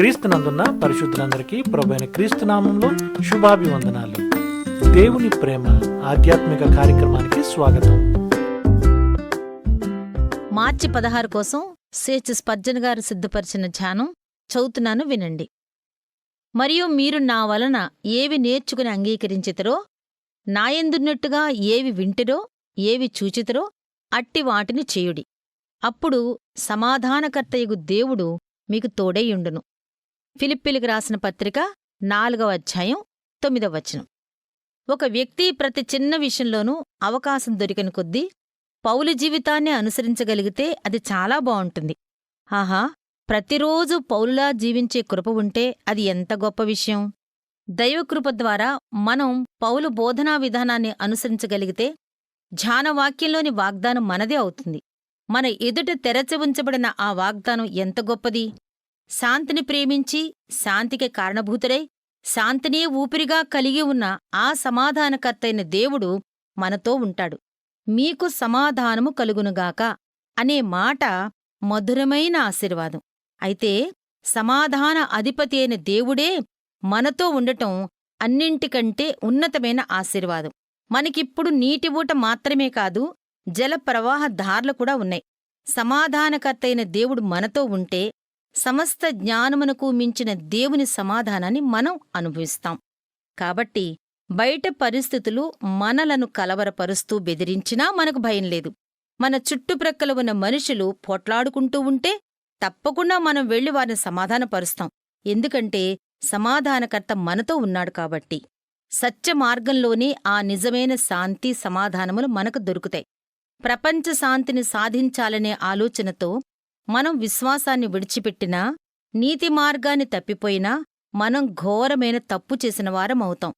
క్రీస్తునందున్న పరిశుద్ధులందరికీ ప్రభైన క్రీస్తు నామంలో శుభాభివందనాలు. దేవుని ప్రేమ ఆధ్యాత్మిక కార్యక్రమానికి స్వాగతం. మార్చి పదహారు కోసం సేచి స్పర్జన్ గారు సిద్ధపరిచిన ధ్యానం చదువుతున్నాను వినండి. మరియు మీరు నా వలన ఏవి నేర్చుకుని అంగీకరించితరో నాయందున్నట్టుగా ఏవి వింటిరో ఏవి చూచితరో అట్టి వాటిని చేయుడి. అప్పుడు సమాధానకర్తయగు దేవుడు మీకు తోడైయుండును ఫిలిప్పిలికి రాసిన పత్రిక నాలుగవ అధ్యాయం తొమ్మిదవ వచనం. ఒక వ్యక్తి ప్రతి చిన్న విషయంలోనూ అవకాశం దొరికిన కొద్దీ పౌలు జీవితాన్ని అనుసరించగలిగితే అది చాలా బావుంటుంది ఆహా ప్రతిరోజు పౌలులా జీవించే కృప ఉంటే అది ఎంత గొప్ప విషయం. దైవకృప ద్వారా మనం పౌలు బోధనా విధానాన్ని అనుసరించగలిగితే ధ్యానవాక్యంలోని వాగ్దానం మనదే అవుతుంది. మన ఎదుట తెరచి ఉంచబడిన ఆ వాగ్దానం ఎంత గొప్పది? శాంతిని ప్రేమించి శాంతికి కారణభూతుడై శాంతినే ఊపిరిగా కలిగి ఉన్న ఆ సమాధానకర్తైన దేవుడు మనతో ఉంటాడు. మీకు సమాధానము కలుగునుగాక అనే మాట మధురమైన ఆశీర్వాదం. అయితే సమాధాన అధిపతి అయిన దేవుడే మనతో ఉండటం అన్నింటికంటే ఉన్నతమైన ఆశీర్వాదం. మనకిప్పుడు నీటి ఊట మాత్రమే కాదు జల ప్రవాహ కూడా ఉన్నాయి. సమాధానకర్తైన దేవుడు మనతో ఉంటే సమస్త జ్ఞానమునకు మించిన దేవుని సమాధానాన్ని మనం అనుభవిస్తాం. కాబట్టి బయట పరిస్థితులు మనలను కలవరపరుస్తూ బెదిరించినా మనకు భయం లేదు. మన చుట్టుప్రక్కల ఉన్న మనుషులు పోట్లాడుకుంటూ ఉంటే తప్పకుండా మనం వెళ్ళి వారిని సమాధానపరుస్తాం. ఎందుకంటే సమాధానకర్త మనతో ఉన్నాడు కాబట్టి. సత్య మార్గంలోనే ఆ నిజమైన శాంతి సమాధానములు మనకు దొరుకుతాయి. ప్రపంచ శాంతిని సాధించాలనే ఆలోచనతో మనం విశ్వాసాన్ని విడిచిపెట్టినా నీతి మార్గాన్ని తప్పిపోయినా మనం ఘోరమైన తప్పు చేసిన వారమవుతాం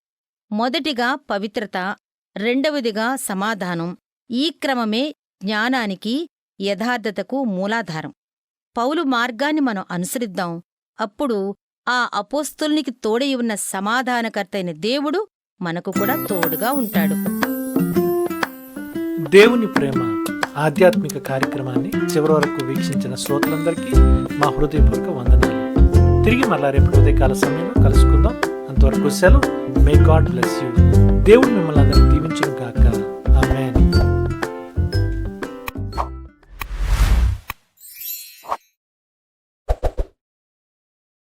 మొదటిగా పవిత్రత రెండవదిగా సమాధానం. ఈ క్రమమే జ్ఞానానికి యథార్థతకు మూలాధారం. పౌలు మార్గాన్ని మనం అనుసరిద్దాం. అప్పుడు ఆ అపోస్తుల్నికి తోడై ఉన్న సమాధానకర్తైన దేవుడు మనకు కూడా తోడుగా ఉంటాడు. దేవుని ప్రేమ. ఆధ్యాత్మిక కార్యక్రమాన్ని చివరి వరకు వీక్షించిన శ్రోతలందరికీ మా హృదయపూర్వక వందనాలు. తిరిగి మళ్ళా రేపు ఉదయకాల సమయంలో కలుసుకుందాం. అంతవరకు సెలవు. మే గాడ్ బ్లెస్ యూ దేవుడు మిమ్మల్ని అందరినీ దీవించును కాక